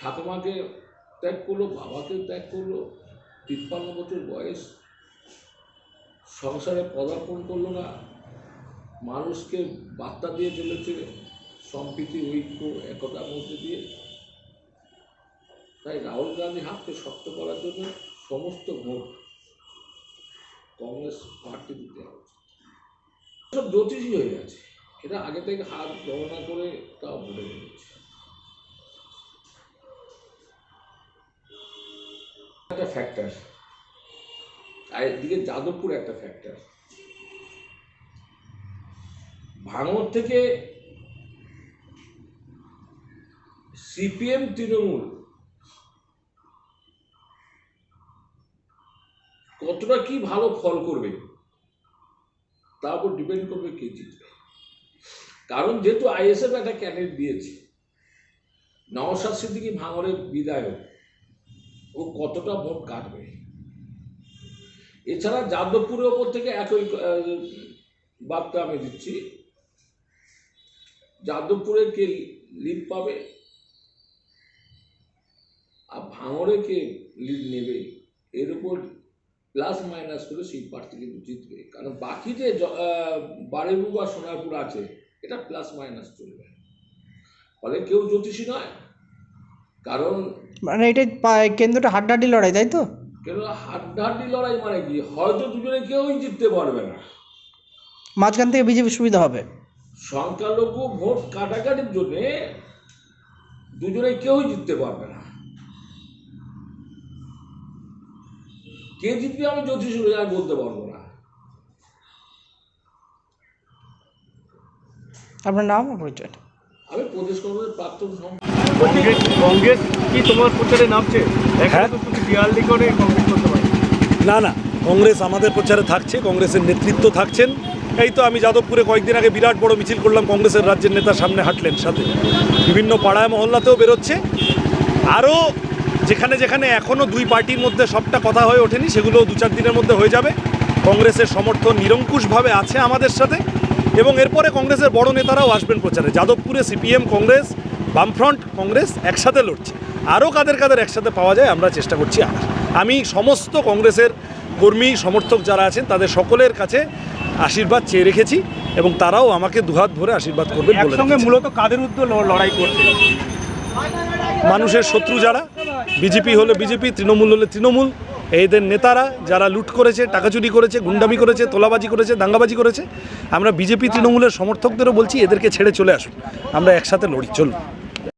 ঠাকুমাকে ত্যাগ করল, বাবাকে ত্যাগ করল, তিপ্পান্ন বছর বয়স, সংসারে পদার্পণ করল না, মানুষকে বার্তা দিয়ে চলেছে, সম্প্রীতি, ঐক্য, একতার মধ্যে দিয়ে। তাই রাহুল গান্ধী হাতকে শক্ত করার জন্য সমস্ত ভোট কংগ্রেস পার্টি দিতে হবে। সব জ্যোতিষই হয়ে গেছে। এটা আগে থেকে হাত গণনা করে তাও বলে দিয়েছে একটা ফ্যাক্টর আর এদিকে যাদবপুর একটা ফ্যাক্টর ভাঙর থেকে সিপিএম তৃণমূল কতটা কি ভালো ফল করবে, তার উপর ডিপেন্ড করবে কে জিতবে। কারণ যেহেতু আইএসএফ একটা ক্যান্ডিডেট দিয়েছে, নওশাদ সিদ্দিকী ভাঙরের বিধায়ক ও কতটা ভোট কাটবে? এছাড়া যাদবপুরের ওপর থেকে একই বার্তা আমি দিচ্ছি। যাদবপুরে কে লিড পাবে? আর ভাঙরে কে লিড নেবে? এর উপর প্লাস মাইনাস করে সেই প্রার্থী কিন্তু জিতবে। কারণ বাকি যে বারেবু বা সোনারপুর আছে, এটা প্লাস মাইনাস চলবে। ফলে কেউ জ্যোতিষী নয়। কারণ মানে এটা কেন্দ্রটা হাড্ডাহাড্ডি লড়াই তাই তো? কেন হাড্ডাহাড্ডি লড়াই মানে কি? হয়তো দুজনে কেউই জিততে পারবে না। মাঝখান থেকে বিজেপি সুবিধা হবে। সংখ্যালঘু ভোট কাটাকাটির জন্যে দুজনে কেউই জিততে পারবে না। কে জিতবে আমি জ্যোতিষ আমি বলতে পারব না। আপনার নাম আর পরিচয় আমি প্রদেশ কংগ্রেসের প্রাক্তন কংগ্রেস কংগ্রেস কি তোমার প্রচারে নামছে? বিয়াল্লি করে কংগ্রেস করতে পারো। না না কংগ্রেস আমাদের প্রচারে থাকছে কংগ্রেসের নেতৃত্ব থাকছেন। এই তো আমি যাদবপুরে কয়েকদিন আগে বিরাট বড় মিছিল করলাম কংগ্রেসের রাজ্যের নেতার সামনে হাঁটলেন সাথে। বিভিন্ন পাড়ায় মহল্লাতেও বেরোচ্ছে। আরও যেখানে যেখানে এখনও দুই পার্টির মধ্যে সবটা কথা হয়ে ওঠেনি সেগুলো দু চার দিনের মধ্যে হয়ে যাবে। কংগ্রেসের সমর্থন নিরঙ্কুশভাবে আছে আমাদের সাথে। এবং এরপরে কংগ্রেসের বড় নেতারাও আসবেন প্রচারে। যাদবপুরে সিপিএম কংগ্রেস বামফ্রন্ট কংগ্রেস একসাথে লড়ছে। আরও কাদের কাদের একসাথে পাওয়া যায় আমরা চেষ্টা করছি আনার আমি সমস্ত কংগ্রেসের কর্মী সমর্থক যারা আছেন তাদের সকলের কাছে আশীর্বাদ চেয়ে রেখেছি এবং তারাও আমাকে দুহাত ভরে আশীর্বাদ করবেন বলে একসঙ্গে মূলত কাদের উদ্যোগ লড়াই করছে? মানুষের শত্রু যারা বিজেপি হলে বিজেপি তৃণমূল হলে তৃণমূল এদের নেতারা যারা লুট করেছে টাকা চুরি করেছে, গুন্ডামি করেছে, তোলাবাজি করেছে, দাঙ্গাবাজি করেছে, আমরা বিজেপি, তৃণমূলের সমর্থকদেরও বলছি, এদেরকে ছেড়ে চলে আসুন। আমরা একসাথে লড়ি, চলুন।